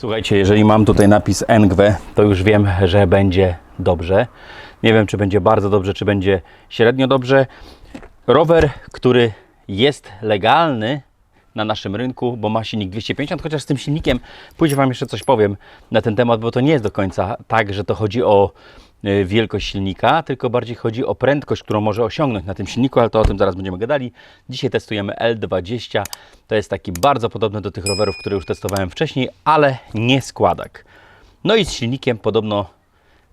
Słuchajcie, jeżeli mam tutaj napis NGW, to już wiem, że będzie dobrze. Nie wiem, czy będzie bardzo dobrze, czy będzie średnio dobrze. Rower, który jest legalny na naszym rynku, bo ma silnik 250, chociaż z tym silnikiem później Wam jeszcze coś powiem na ten temat, bo to nie jest do końca tak, że to chodzi o wielkość silnika, tylko bardziej chodzi o prędkość, którą może osiągnąć na tym silniku, ale to o tym zaraz będziemy gadali. Dzisiaj testujemy L20. To jest taki bardzo podobny do tych rowerów, które już testowałem wcześniej, ale nie składak. No i z silnikiem podobno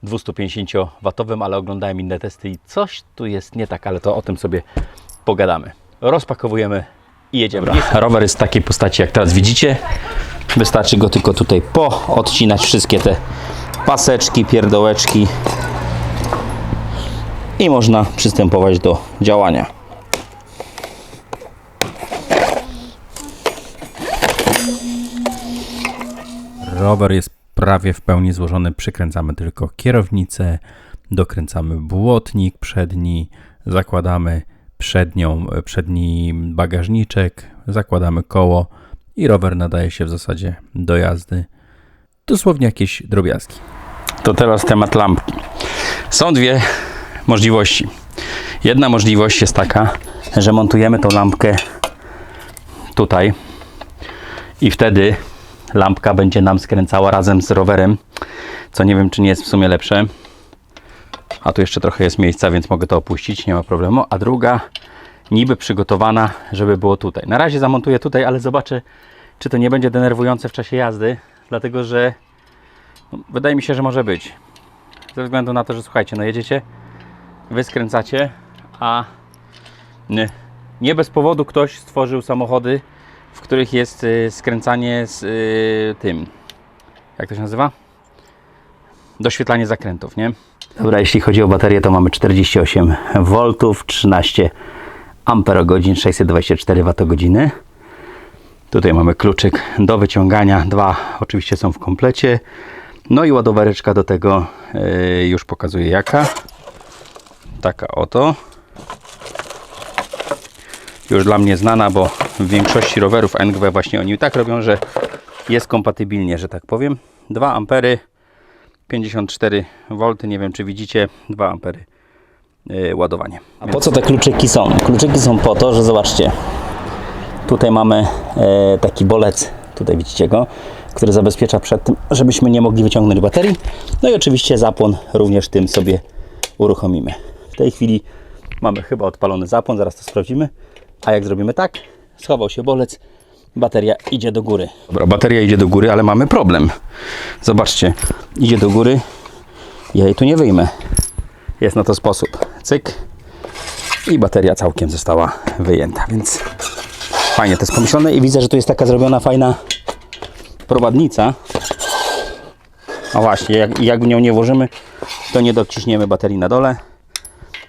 250W, ale oglądałem inne testy i coś tu jest nie tak, ale to o tym sobie pogadamy. Rozpakowujemy i jedziemy. Rower jest w takiej postaci, jak teraz widzicie. Wystarczy go tylko tutaj poodcinać wszystkie te paseczki, pierdołeczki i można przystępować do działania. Rower jest prawie w pełni złożony. Przykręcamy tylko kierownicę, dokręcamy błotnik przedni, zakładamy przednią, przedni bagażniczek, zakładamy koło i rower nadaje się w zasadzie do jazdy. Dosłownie jakieś drobiazgi. To teraz temat lampki. Są dwie możliwości. Jedna możliwość jest taka, że montujemy tą lampkę tutaj i wtedy lampka będzie nam skręcała razem z rowerem, co nie wiem, czy nie jest w sumie lepsze. A tu jeszcze trochę jest miejsca, więc mogę to opuścić, nie ma problemu. A druga, niby przygotowana, żeby było tutaj. Na razie zamontuję tutaj, ale zobaczę, czy to nie będzie denerwujące w czasie jazdy, dlatego że wydaje mi się, że może być. Ze względu na to, że słuchajcie, no jedziecie, wy skręcacie, a nie, nie bez powodu ktoś stworzył samochody, w których jest y, skręcanie z y, tym, jak to się nazywa? Doświetlanie zakrętów, nie? Dobra, jeśli chodzi o baterię, to mamy 48 V, 13 Ah, 624 Wh. Tutaj mamy kluczyk do wyciągania, dwa oczywiście są w komplecie. No i ładowareczka do tego y, już pokazuję jaka. Taka oto. Już dla mnie znana, bo w większości rowerów NGW właśnie oni tak robią, że jest kompatybilnie, że tak powiem. 2 ampery 54 V, nie wiem czy widzicie, 2 ampery yy, ładowanie. A po co te kluczyki są? Kluczyki są po to, że zobaczcie, tutaj mamy e, taki bolec, tutaj widzicie go, który zabezpiecza przed tym, żebyśmy nie mogli wyciągnąć baterii. No i oczywiście zapłon również tym sobie uruchomimy. W tej chwili mamy chyba odpalony zapłon, zaraz to sprawdzimy. A jak zrobimy tak, schował się bolec, bateria idzie do góry. Dobra, bateria idzie do góry, ale mamy problem. Zobaczcie, idzie do góry, ja jej tu nie wyjmę. Jest na to sposób. Cyk. I bateria całkiem została wyjęta, więc fajnie to jest pomyślane i widzę, że tu jest taka zrobiona fajna prowadnica. A właśnie, jak, jak w nią nie włożymy, to nie dociśniemy baterii na dole.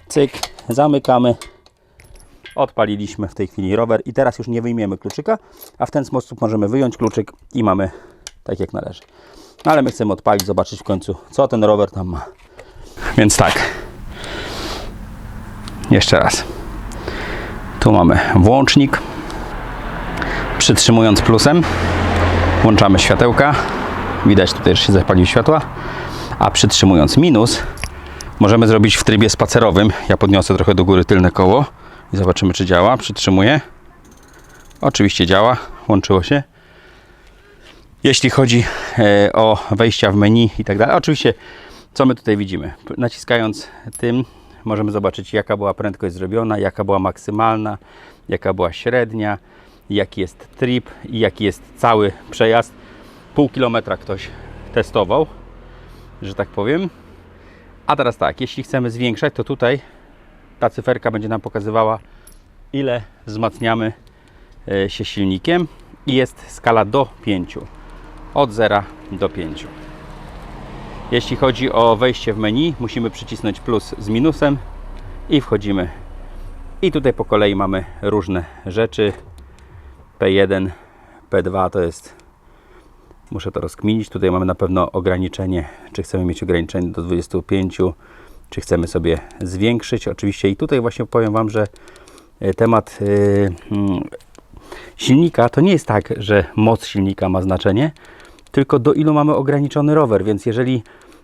Cyk, zamykamy. Odpaliliśmy w tej chwili rower i teraz już nie wyjmiemy kluczyka, a w ten sposób możemy wyjąć kluczyk i mamy tak jak należy. No ale my chcemy odpalić, zobaczyć w końcu, co ten rower tam ma. Więc tak. Jeszcze raz. Tu mamy włącznik. Przytrzymując plusem, włączamy światełka. Widać tutaj, że się zapaliły światła. A przytrzymując minus, możemy zrobić w trybie spacerowym. Ja podniosę trochę do góry tylne koło i zobaczymy, czy działa. Przytrzymuję. Oczywiście działa, łączyło się. Jeśli chodzi e, o wejścia w menu i tak dalej, oczywiście, co my tutaj widzimy? Naciskając tym, możemy zobaczyć, jaka była prędkość zrobiona, jaka była maksymalna, jaka była średnia, jaki jest trip i jaki jest cały przejazd. Pół kilometra ktoś testował, że tak powiem. A teraz tak, jeśli chcemy zwiększać, to tutaj ta cyferka będzie nam pokazywała, ile wzmacniamy e, się silnikiem i jest skala do 5. Od 0 do 5. Jeśli chodzi o wejście w menu, musimy przycisnąć plus z minusem i wchodzimy. I tutaj po kolei mamy różne rzeczy. P1, P2 to jest Muszę to rozkminić. Tutaj mamy na pewno ograniczenie, czy chcemy mieć ograniczenie do 25, czy chcemy sobie zwiększyć. Oczywiście i tutaj właśnie powiem Wam, że e, temat yy, silnika to nie jest tak, że moc silnika ma znaczenie, tylko do ilu mamy ograniczony rower, więc jeżeli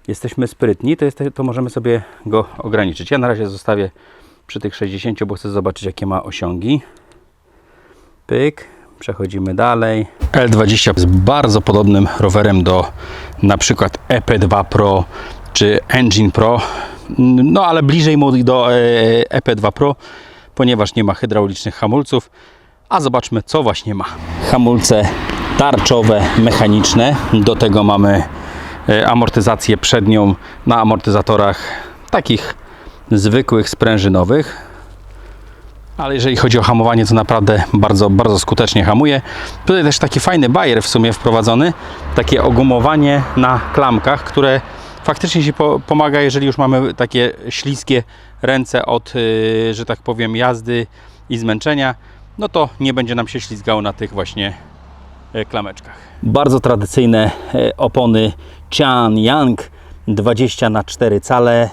jesteśmy sprytni, to, jest, to możemy sobie go ograniczyć. Ja na razie zostawię przy tych 60, bo chcę zobaczyć jakie ma osiągi. Pyk, przechodzimy dalej. L20 jest bardzo podobnym rowerem do na przykład EP2 Pro czy Engine Pro, no ale bliżej mu do e, EP2 Pro, ponieważ nie ma hydraulicznych hamulców. A zobaczmy, co właśnie ma. Hamulce tarczowe, mechaniczne. Do tego mamy e, amortyzację przednią na amortyzatorach takich zwykłych, sprężynowych. Ale jeżeli chodzi o hamowanie, to naprawdę bardzo, bardzo skutecznie hamuje. Tutaj też taki fajny bajer w sumie wprowadzony. Takie ogumowanie na klamkach, które faktycznie się po, pomaga, jeżeli już mamy takie śliskie ręce od, yy, że tak powiem, jazdy i zmęczenia, no to nie będzie nam się ślizgało na tych właśnie e, klameczkach. Bardzo tradycyjne e, opony Chan Yang 20 na 4 cale e,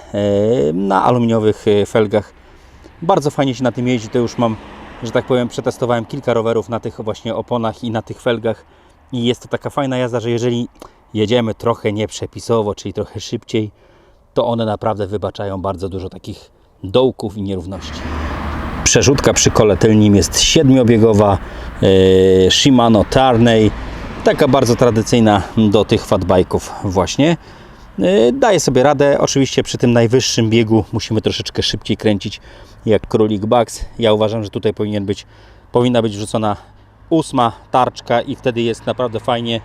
na aluminiowych felgach. Bardzo fajnie się na tym jeździ. To już mam, że tak powiem, przetestowałem kilka rowerów na tych właśnie oponach i na tych felgach. I jest to taka fajna jazda, że jeżeli jedziemy trochę nieprzepisowo, czyli trochę szybciej, to one naprawdę wybaczają bardzo dużo takich dołków i nierówności. Przerzutka przy kole tylnym jest siedmiobiegowa e, Shimano Tarney, taka bardzo tradycyjna do tych fatbike'ów właśnie. E, Daje sobie radę, oczywiście przy tym najwyższym biegu musimy troszeczkę szybciej kręcić jak królik Bugs. Ja uważam, że tutaj powinien być, powinna być wrzucona ósma tarczka i wtedy jest naprawdę fajnie.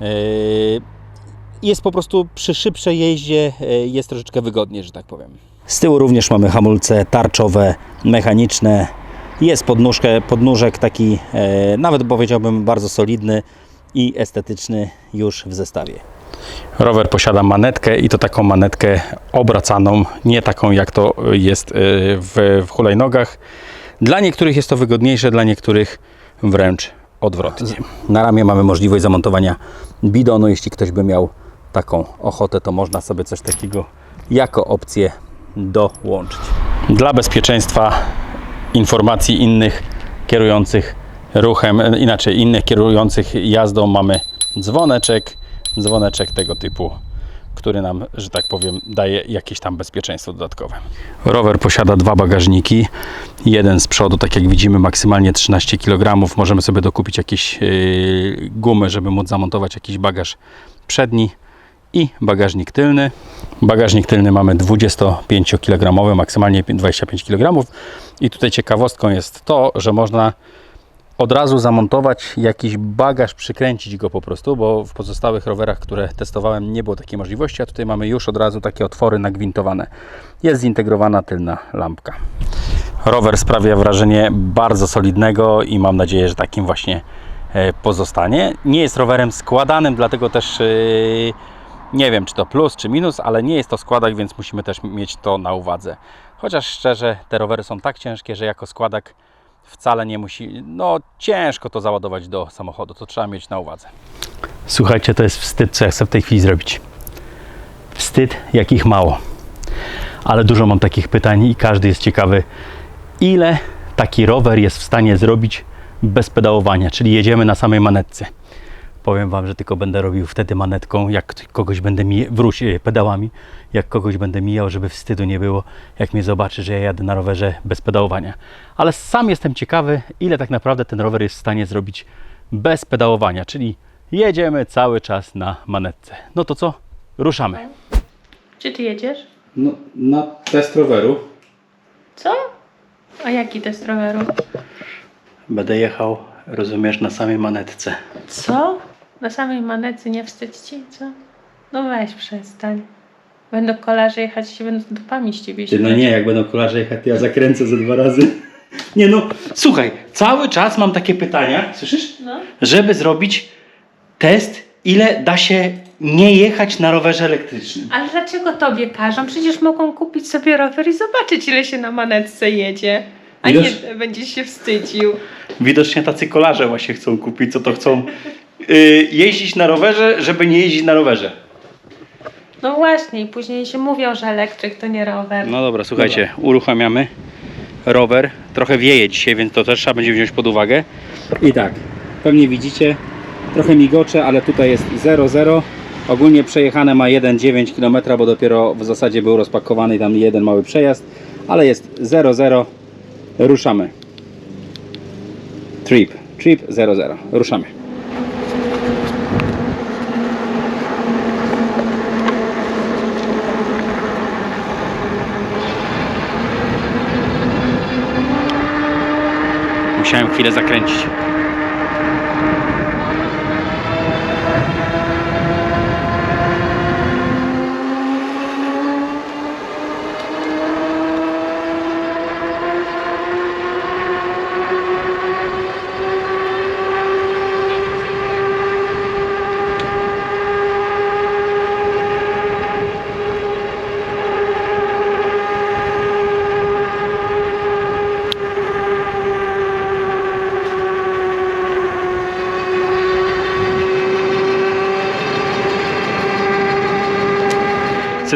E, Jest po prostu przy szybszej jeździe e, jest troszeczkę wygodniej, że tak powiem. Z tyłu również mamy hamulce tarczowe, mechaniczne. Jest podnóżkę, podnóżek taki nawet powiedziałbym bardzo solidny i estetyczny już w zestawie. Rower posiada manetkę i to taką manetkę obracaną, nie taką jak to jest e, w, w hulajnogach. Dla niektórych jest to wygodniejsze, dla niektórych wręcz odwrotnie. Na ramię mamy możliwość zamontowania bidonu. Jeśli ktoś by miał taką ochotę, to można sobie coś takiego jako opcję dołączyć. Dla bezpieczeństwa informacji innych kierujących ruchem, e, inaczej innych kierujących jazdą mamy dzwoneczek, dzwoneczek tego typu, który nam, że tak powiem, daje jakieś tam bezpieczeństwo dodatkowe. Rower posiada dwa bagażniki. Jeden z przodu, tak jak widzimy, maksymalnie 13 kg. Możemy sobie dokupić jakieś yy, gumy, żeby móc zamontować jakiś bagaż przedni i bagażnik tylny. Bagażnik tylny mamy 25 kg, maksymalnie 25 kg. I tutaj ciekawostką jest to, że można od razu zamontować jakiś bagaż, przykręcić go po prostu, bo w pozostałych rowerach, które testowałem, nie było takiej możliwości, a tutaj mamy już od razu takie otwory nagwintowane. Jest zintegrowana tylna lampka. Rower sprawia wrażenie bardzo solidnego i mam nadzieję, że takim właśnie e, pozostanie. Nie jest rowerem składanym, dlatego też e, nie wiem, czy to plus, czy minus, ale nie jest to składak, więc musimy też mieć to na uwadze. Chociaż szczerze, te rowery są tak ciężkie, że jako składak wcale nie musi, no ciężko to załadować do samochodu, to trzeba mieć na uwadze. Słuchajcie, to jest wstyd, co ja chcę w tej chwili zrobić. Wstyd, jakich mało. Ale dużo mam takich pytań i każdy jest ciekawy, ile taki rower jest w stanie zrobić bez pedałowania, czyli jedziemy na samej manetce. Powiem Wam, że tylko będę robił wtedy manetką, jak kogoś będę mijał, wróć e, pedałami, jak kogoś będę mijał, żeby wstydu nie było, jak mnie zobaczy, że ja jadę na rowerze bez pedałowania. Ale sam jestem ciekawy, ile tak naprawdę ten rower jest w stanie zrobić bez pedałowania, czyli jedziemy cały czas na manetce. No to co? Ruszamy. Gdzie ty jedziesz? No, na test roweru Co? A jaki test roweru? będę jechał, rozumiesz, na samej manetce. Co? Na samej manetce nie wstydź ci, co? No weź przestań. Będą kolarze jechać się będą dupami z ciebie Ty, no ścigać. nie, jak będą kolarze jechać, to ja zakręcę ze dwa razy. Nie no, słuchaj, cały czas mam takie pytania, słyszysz? No. Żeby zrobić test, ile da się nie jechać na rowerze elektrycznym. Ale dlaczego tobie każą? Przecież mogą kupić sobie rower i zobaczyć, ile się na manetce jedzie. A Wiesz- nie będziesz się wstydził. Widocznie tacy kolarze właśnie chcą kupić, co to chcą jeździć na rowerze, żeby nie jeździć na rowerze. No właśnie, i później się mówią, że elektryk to nie rower. No dobra, słuchajcie, uruchamiamy rower. Trochę wieje dzisiaj, więc to też trzeba będzie wziąć pod uwagę. I tak, pewnie widzicie, trochę migocze, ale tutaj jest 0,0. Ogólnie przejechane ma 1,9 km, bo dopiero w zasadzie był rozpakowany i tam jeden mały przejazd, ale jest 0,0. Ruszamy. Trip, trip 0,0. Ruszamy. Hashem, filhas da crente.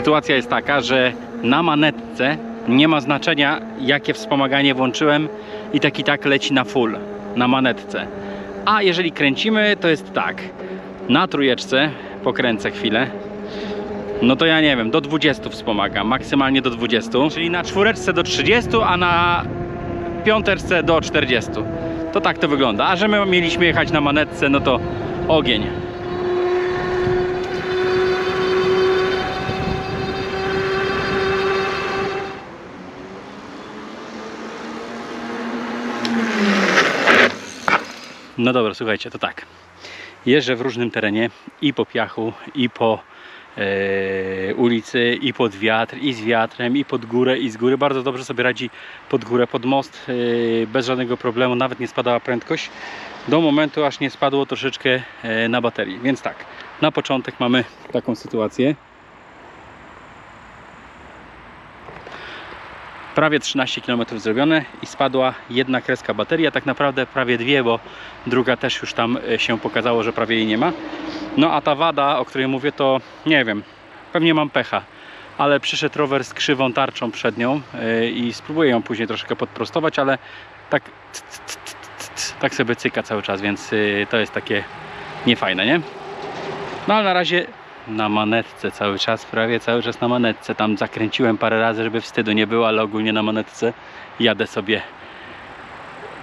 Sytuacja jest taka, że na manetce nie ma znaczenia jakie wspomaganie włączyłem i tak i tak leci na full na manetce. A jeżeli kręcimy to jest tak. Na trójeczce pokręcę chwilę. No to ja nie wiem, do 20 wspomaga, maksymalnie do 20. Czyli na czwóreczce do 30, a na piąteczce do 40. To tak to wygląda. A że my mieliśmy jechać na manetce, no to ogień. No dobra, słuchajcie, to tak. Jeżdżę w różnym terenie i po piachu, i po e, ulicy, i pod wiatr, i z wiatrem, i pod górę, i z góry. Bardzo dobrze sobie radzi pod górę, pod most, e, bez żadnego problemu, nawet nie spadała prędkość. Do momentu, aż nie spadło troszeczkę e, na baterii. Więc tak, na początek mamy taką sytuację. Prawie 13 km zrobione i spadła jedna kreska baterii, a tak naprawdę prawie dwie, bo druga też już tam e, się pokazało, że prawie jej nie ma. No a ta wada, o której mówię, to nie wiem, pewnie mam pecha, ale przyszedł rower z krzywą tarczą przed nią e, i spróbuję ją później troszkę podprostować, ale tak tak sobie cyka cały czas, więc e, to jest takie niefajne, nie? No ale na razie na manetce cały czas, prawie cały czas na manetce. Tam zakręciłem parę razy, żeby wstydu nie było, ale ogólnie na manetce jadę sobie.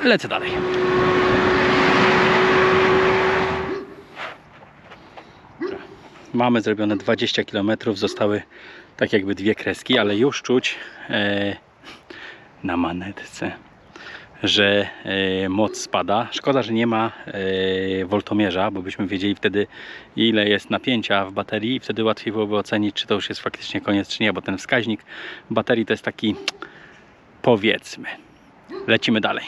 Lecę dalej. Mamy zrobione 20 km, zostały tak jakby dwie kreski, ale już czuć e, na manetce, że e, moc spada. Szkoda, że nie ma e, woltomierza, bo byśmy wiedzieli wtedy ile jest napięcia w baterii i wtedy łatwiej byłoby ocenić, czy to już jest faktycznie koniec, czy nie, bo ten wskaźnik baterii to jest taki powiedzmy. Lecimy dalej.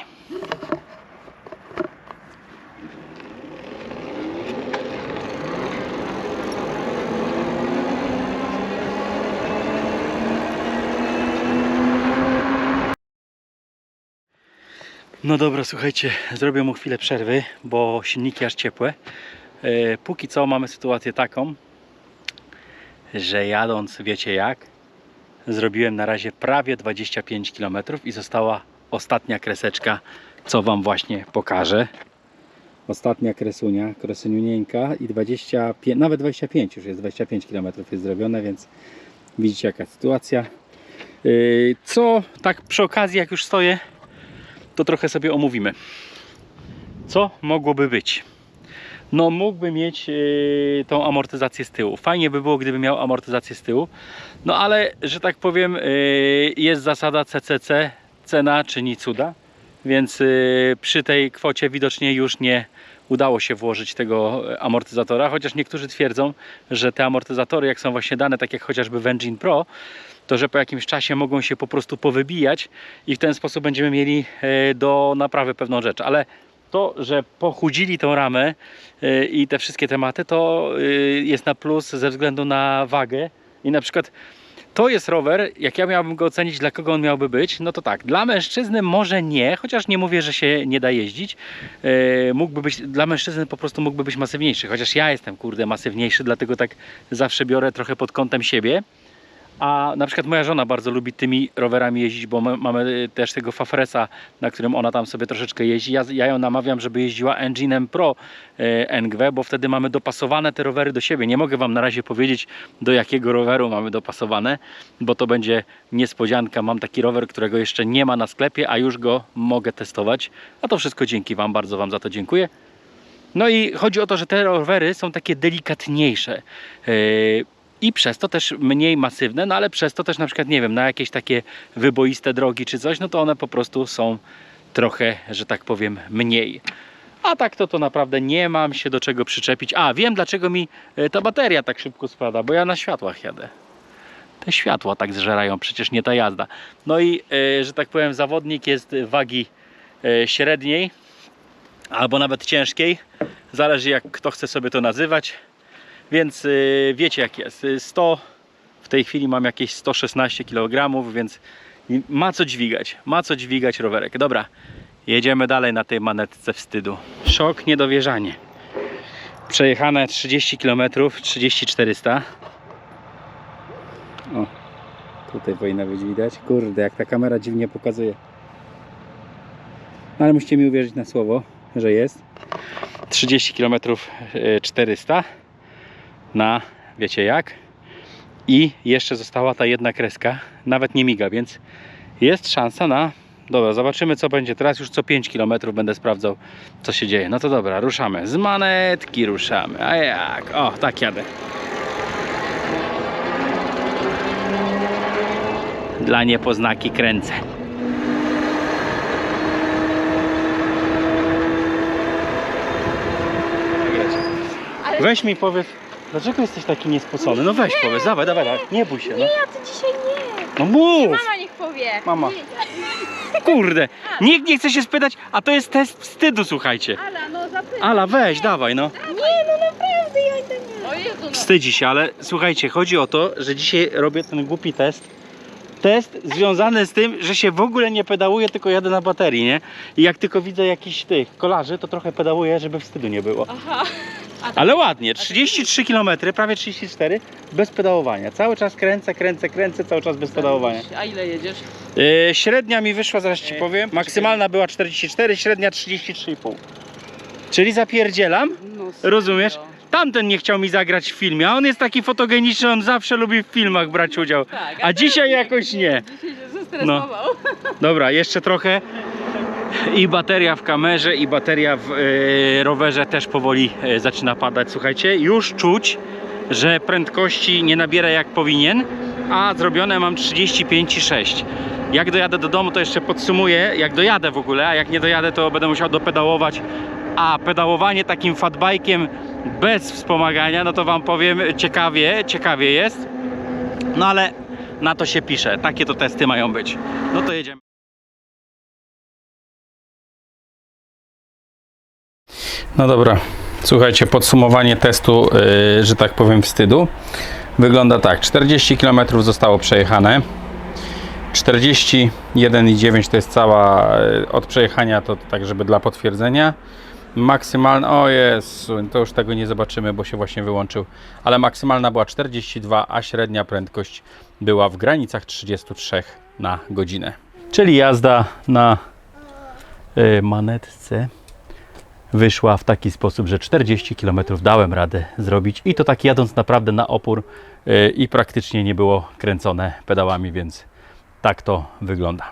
No dobra, słuchajcie, zrobię mu chwilę przerwy, bo silniki aż ciepłe. E, Póki co mamy sytuację taką, że jadąc, wiecie jak, zrobiłem na razie prawie 25 km i została ostatnia kreseczka, co Wam właśnie pokażę. Ostatnia kresunia, kresuniunieńka i 25, nawet 25 już jest, 25 km jest zrobione, więc widzicie jaka sytuacja. Yy, Co tak przy okazji, jak już stoję, to trochę sobie omówimy. Co mogłoby być? No mógłby mieć yy, tą amortyzację z tyłu. Fajnie by było, gdyby miał amortyzację z tyłu. No ale, że tak powiem, yy, jest zasada CCC, cena czyni cuda. Więc yy, przy tej kwocie widocznie już nie udało się włożyć tego amortyzatora, chociaż niektórzy twierdzą, że te amortyzatory, jak są właśnie dane, tak jak chociażby w Engine Pro, to że po jakimś czasie mogą się po prostu powybijać i w ten sposób będziemy mieli e, do naprawy pewną rzecz. Ale to, że pochudzili tą ramę e, i te wszystkie tematy, to e, jest na plus ze względu na wagę i na przykład to jest rower, jak ja miałbym go ocenić, dla kogo on miałby być, no to tak, dla mężczyzny może nie, chociaż nie mówię, że się nie da jeździć. Mógłby być, dla mężczyzny po prostu mógłby być masywniejszy, chociaż ja jestem, kurde, masywniejszy, dlatego tak zawsze biorę trochę pod kątem siebie A na przykład moja żona bardzo lubi tymi rowerami jeździć, bo my, mamy też tego Fafresa, na którym ona tam sobie troszeczkę jeździ. Ja, ja ją namawiam, żeby jeździła Enginem Pro e, NGW, bo wtedy mamy dopasowane te rowery do siebie. Nie mogę Wam na razie powiedzieć, do jakiego roweru mamy dopasowane, bo to będzie niespodzianka. Mam taki rower, którego jeszcze nie ma na sklepie, a już go mogę testować. A to wszystko dzięki Wam, bardzo Wam za to dziękuję. No i chodzi o to, że te rowery są takie delikatniejsze. I przez to też mniej masywne, no ale przez to też na przykład, nie wiem, na jakieś takie wyboiste drogi czy coś, no to one po prostu są trochę, że tak powiem, mniej. A tak to to naprawdę nie mam się do czego przyczepić. A, wiem dlaczego mi e, ta bateria tak szybko spada, bo ja na światłach jadę. Te światła tak zżerają, przecież nie ta jazda. No i, e, że tak powiem, zawodnik jest wagi e, średniej, albo nawet ciężkiej. Zależy jak kto chce sobie to nazywać. Więc y, wiecie jak jest. Y, 100 w tej chwili mam jakieś 116 kg, więc ma co dźwigać. Ma co dźwigać rowerek. Dobra, jedziemy dalej na tej manetce wstydu. Szok, niedowierzanie. Przejechane 30 km, 3400. O, tutaj powinno być widać. Kurde, jak ta kamera dziwnie pokazuje. No ale musicie mi uwierzyć na słowo, że jest. 30 km 400 na wiecie jak. I jeszcze została ta jedna kreska, nawet nie miga, więc jest szansa na. Dobra, zobaczymy co będzie. Teraz już co 5 km będę sprawdzał, co się dzieje. No to dobra, ruszamy. Z manetki ruszamy. A jak? O, tak jadę. Dla niepoznaki kręcę. Weź mi powiedz, dlaczego jesteś taki niespocony? No weź powiedz, dawaj, dawaj, dawaj. nie bój się. No, Ja to dzisiaj nie. no mów! Mama niech powie. Mama. Kurde, nikt nie chce się spytać, a to jest test wstydu, słuchajcie. Ala, no zapytaj. Ala, weź, dawaj, no. Nie, no naprawdę ja to nie. O Jezu, no. Wstydzi się, ale słuchajcie, chodzi o to, że dzisiaj robię ten głupi test. Test związany z tym, że się w ogóle nie pedałuję, tylko jadę na baterii, nie? I jak tylko widzę jakiś tych kolarzy, to trochę pedałuję, żeby wstydu nie było. Aha. Ale ładnie, 33 km, prawie 34, bez pedałowania. Cały czas kręcę, kręcę, kręcę, cały czas bez pedałowania. A ile jedziesz? Yy, średnia mi wyszła, zaraz ci Yy, powiem. Maksymalna była 44, średnia 33,5. Czyli zapierdzielam, No, rozumiesz? Tamten nie chciał mi zagrać w filmie, a on jest taki fotogeniczny, on zawsze lubi w filmach brać udział. Tak, A dzisiaj jakoś nie. Dzisiaj się zestresował. Dobra, jeszcze trochę. I bateria w kamerze, i bateria w e, rowerze też powoli e, zaczyna padać. Słuchajcie, już czuć, że prędkości nie nabiera jak powinien, a zrobione mam 35,6. Jak dojadę do domu, to jeszcze podsumuję, jak dojadę w ogóle, a jak nie dojadę, to będę musiał dopedałować. A pedałowanie takim fatbajkiem bez wspomagania, no to Wam powiem, ciekawie, ciekawie jest. No ale na to się pisze, takie to testy mają być. No to jedziemy. No dobra, słuchajcie, podsumowanie testu, yy, że tak powiem, wstydu. Wygląda tak, 40 km zostało przejechane. 41,9 to jest cała yy, od przejechania, to tak, żeby dla potwierdzenia. Maksymalna, o Jezu, to już tego nie zobaczymy, bo się właśnie wyłączył. Ale maksymalna była 42, a średnia prędkość była w granicach 33 na godzinę. Czyli jazda na yy, manetce wyszła w taki sposób, że 40 km dałem radę zrobić i to tak jadąc naprawdę na opór yy, i praktycznie nie było kręcone pedałami, więc tak to wygląda.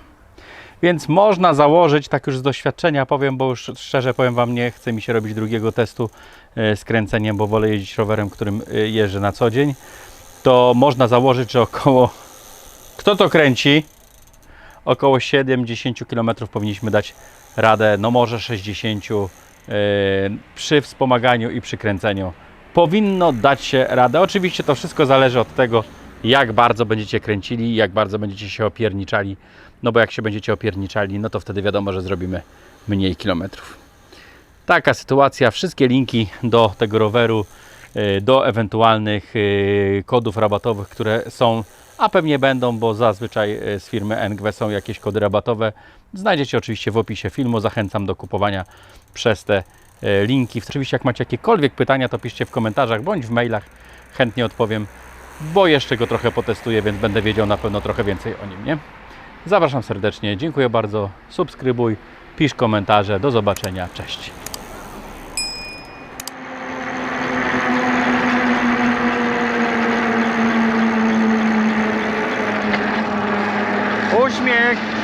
Więc można założyć, tak już z doświadczenia powiem, bo już szczerze powiem Wam, nie chce mi się robić drugiego testu yy, z kręceniem, bo wolę jeździć rowerem, którym yy, jeżdżę na co dzień. To można założyć, że około, kto to kręci, około 70 km powinniśmy dać radę, no może 60 yy, przy wspomaganiu i przy kręceniu. Powinno dać się radę. Oczywiście to wszystko zależy od tego, jak bardzo będziecie kręcili, jak bardzo będziecie się opierniczali. No bo jak się będziecie opierniczali, no to wtedy wiadomo, że zrobimy mniej kilometrów. Taka sytuacja. Wszystkie linki do tego roweru, yy, do ewentualnych yy, kodów rabatowych, które są, a pewnie będą, bo zazwyczaj z firmy NGW są jakieś kody rabatowe. Znajdziecie oczywiście w opisie filmu. Zachęcam do kupowania przez te e, linki. Oczywiście jak macie jakiekolwiek pytania, to piszcie w komentarzach bądź w mailach. Chętnie odpowiem. bo jeszcze go trochę potestuję, więc będę wiedział na pewno trochę więcej o nim, nie? Zapraszam serdecznie, dziękuję bardzo, subskrybuj, pisz komentarze, do zobaczenia, cześć. Uśmiech!